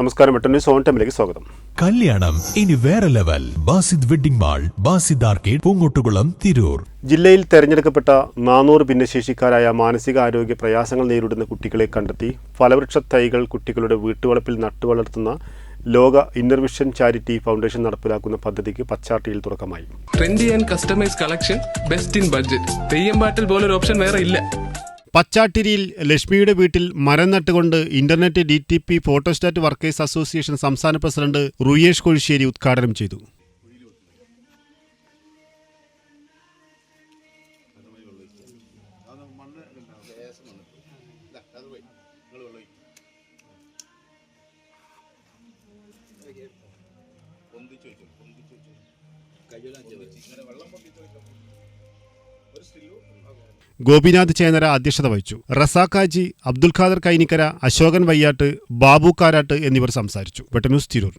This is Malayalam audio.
നമസ്കാരം വെട്ടൻ സോൺ ഓൺ ടൈമിലേക്ക് സ്വാഗതം. കല്യാണം ഇനി വേറെ level. Basid wedding mall Basid arcade Poongottukulam Tirur. ജില്ലയിൽ തെരഞ്ഞെടുക്കപ്പെട്ട നാനൂറ് ഭിന്നശേഷിക്കാരായ മാനസികാരോഗ്യ പ്രയാസങ്ങൾ നേരിടുന്ന കുട്ടികളെ കണ്ടെത്തി ഫലവൃക്ഷ തൈകൾ കുട്ടികളുടെ വീട്ടുവളപ്പിൽ നട്ടുവളർത്തുന്ന ലോക ഇന്നർവിഷൻ ചാരിറ്റി ഫൗണ്ടേഷൻ നടപ്പിലാക്കുന്ന പദ്ധതിക്ക് പച്ചാട്ടിയിൽ തുടക്കമായി. Trendy and customise collection best in budget Theyyam Pattil പോലൊരു ഓപ്ഷൻ വേറെ ഇല്ല. പച്ചാട്ടിരിയിൽ ലക്ഷ്മിയുടെ വീട്ടിൽ മരം നട്ടുകൊണ്ട് internet D T P photostat workers association സംസ്ഥാന പ്രസിഡന്റ് റുയേഷ് കൊഴിശ്ശേരി ഉദ്ഘാടനം ചെയ്തു. ഗോപിനാഥ് ചേനര അധ്യക്ഷത വഹിച്ചു. റസാഖാജി അബ്ദുൽ ഖാദർ കൈനിക്കര അശോകൻ വയ്യാട്ട് ബാബു കാരാട്ട് എന്നിവർ സംസാരിച്ചു. വെട്ടന്യൂസ് തിരൂർ.